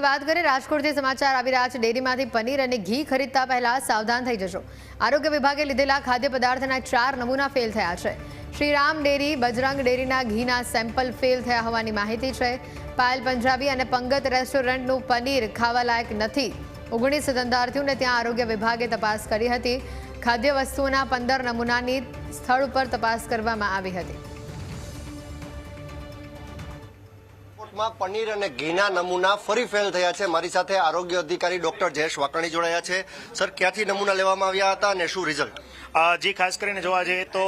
વાત કરીએ રાજકોટથી સમાચાર આવી રહ્યા છે. ડેરીમાંથી પનીર અને ઘી ખરીદતા પહેલા સાવધાન થઈ જશો. આરોગ્ય વિભાગે લીધેલા ખાદ્ય પદાર્થના ચાર નમૂના ફેલ થયા છે. શ્રીરામ ડેરી, બજરંગ ડેરીના ઘીના સેમ્પલ ફેલ થયા હોવાની માહિતી છે. પાયલ પંજાબી અને પંગત રેસ્ટોરન્ટનું પનીર ખાવાલાયક નથી. ઓગણીસ ધંધાર્થીઓને ત્યાં આરોગ્ય વિભાગે તપાસ કરી હતી. ખાદ્ય વસ્તુઓના પંદર નમૂનાની સ્થળ ઉપર તપાસ કરવામાં આવી હતી. રાજકોટમાં પનીર અને ઘીના નમૂના ફરી ફેલ થયા છે. મારી સાથે આરોગ્ય અધિકારી ડોક્ટર જયેશ વાકાણી જોડાયા છે. સર, ક્યાંથી નમૂના લેવામાં આવ્યા હતા અને શું રિઝલ્ટ જી, ખાસ કરીને જોવા જઈએ તો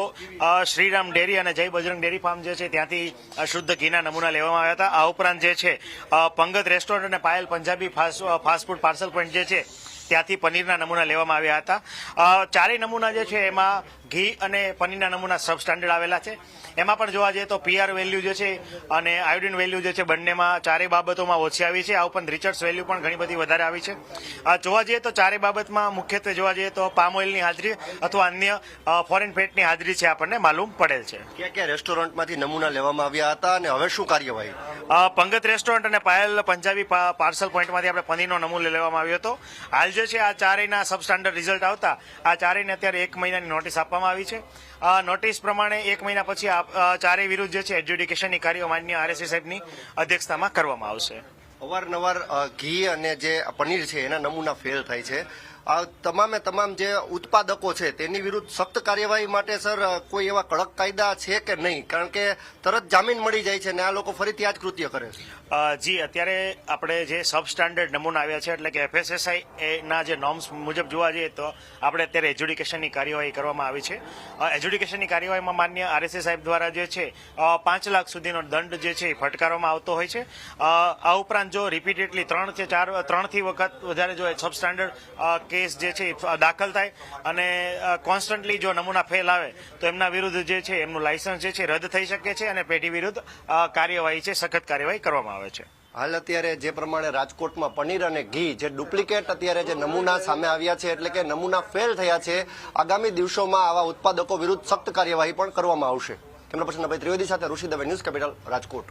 શ્રીરામ ડેરી અને જય બજરંગ ડેરી ફાર્મ જે છે, ત્યાંથી શુદ્ધ ઘીના નમૂના લેવામાં આવ્યા હતા. આ ઉપરાંત જે છે પંગત રેસ્ટોરન્ટ અને Payal Punjabi fast food parcel point જે છે ત્યાંથી પનીરના નમૂના લેવામાં આવ્યા હતા. ચારેય નમૂના જે છે એમાં ઘી અને પનીરના નમૂના સબ સ્ટાન્ડર્ડ આવેલા છે. એમાં પણ જોવા જઈએ તો પીઆર વેલ્યુ જે છે અને આયોડિન વેલ્યુ જે છે બંનેમાં ચારેય બાબતોમાં ઓછી આવી છે. આ ઉપરાંત રિચર્ડ્સ વેલ્યુ પણ ઘણી બધી વધારે આવી છે. જોવા જઈએ તો ચારેય બાબતમાં મુખ્યત્વે જોવા જઈએ તો પામ ઓઇલની હાજરી અથવા અન્ય ફોરેન ફેટની હાજરી છે આપણને માલુમ પડેલ છે. ક્યાં ક્યાં રેસ્ટોરન્ટમાંથી નમૂના લેવામાં આવ્યા હતા અને હવે શું કાર્યવાહી? પંગત રેસ્ટોરન્ટ અને પાયલ પંજાબી પાર્સલ પોઈન્ટમાંથી આપણે પનીરનો નમૂનો લેવામાં આવ્યો હતો. હાલ જે છે, આ ચારેયના સબ સ્ટાન્ડર્ડ રિઝલ્ટ આવતા, આ ચારેયને અત્યારે એક મહિનાની નોટિસ આપવામાં આવી છે. આ નોટિસ પ્રમાણે એક મહિના પછી ચારેય વિરુદ્ધ જે છે એડ્યુડિકેશનની કાર્યો માન્ય આરએસએ સાહેબની અધ્યક્ષતામાં કરવામાં આવશે. અવારનવાર ઘી અને જે પનીર છે, એના નમૂના ફેલ થાય છે. આ તમામે તમામ જે ઉત્પાદકો છે, તેની વિરુદ્ધ સખ્ત કાર્યવાહી માટે, સર, કોઈ એવા કડક કાયદા છે કે નહીં? કારણ કે તરત જામીન મળી જાય છે અને આ લોકો ફરીથી આ જ કૃત્ય કરે છે. જી, અત્યારે આપણે જે સબ સ્ટાન્ડર્ડ નમૂના આવ્યા છે, એટલે કે એફએસએસઆઈ ના જે નોર્મ્સ મુજબ જોવા જઈએ તો આપણે અત્યારે એજ્યુકેશનની કાર્યવાહી કરવામાં આવી છે. એજ્યુડિકેશનની કાર્યવાહીમાં માન્ય આરએસએ સાહેબ દ્વારા જે છે પાંચ લાખ સુધીનો દંડ જે છે એ ફટકારવામાં આવતો હોય છે. આ ઉપરાંત જો રિપીટેડલી ત્રણ કે ચાર, ત્રણથી વખત વધારે જો સબ સ્ટાન્ડર્ડ કેસ જે છે દાખલ થાય અને કોન્સ્ટન્ટલી જો નમૂના ફેલ આવે, તો એમના વિરુદ્ધ જે છે એમનું લાયસન્સ જે છે રદ થઈ શકે છે અને પેઢી વિરુદ્ધ કાર્યવાહી છે, સખત કાર્યવાહી કરવામાં આવે છે. હાલ અત્યારે જે પ્રમાણે રાજકોટમાં પનીર અને ઘી જે ડુપ્લિકેટ અત્યારે જે નમૂના સામે આવ્યા છે, એટલે કે નમૂના ફેલ થયા છે, આગામી દિવસોમાં આવા ઉત્પાદકો વિરુદ્ધ સખ્ત કાર્યવાહી પણ કરવામાં આવશે. કેમેરા પર્સન ભાઈ ત્રિવેદી સાથે ઋષિ દવે ન્યૂઝ કેપિટલ રાજકોટ.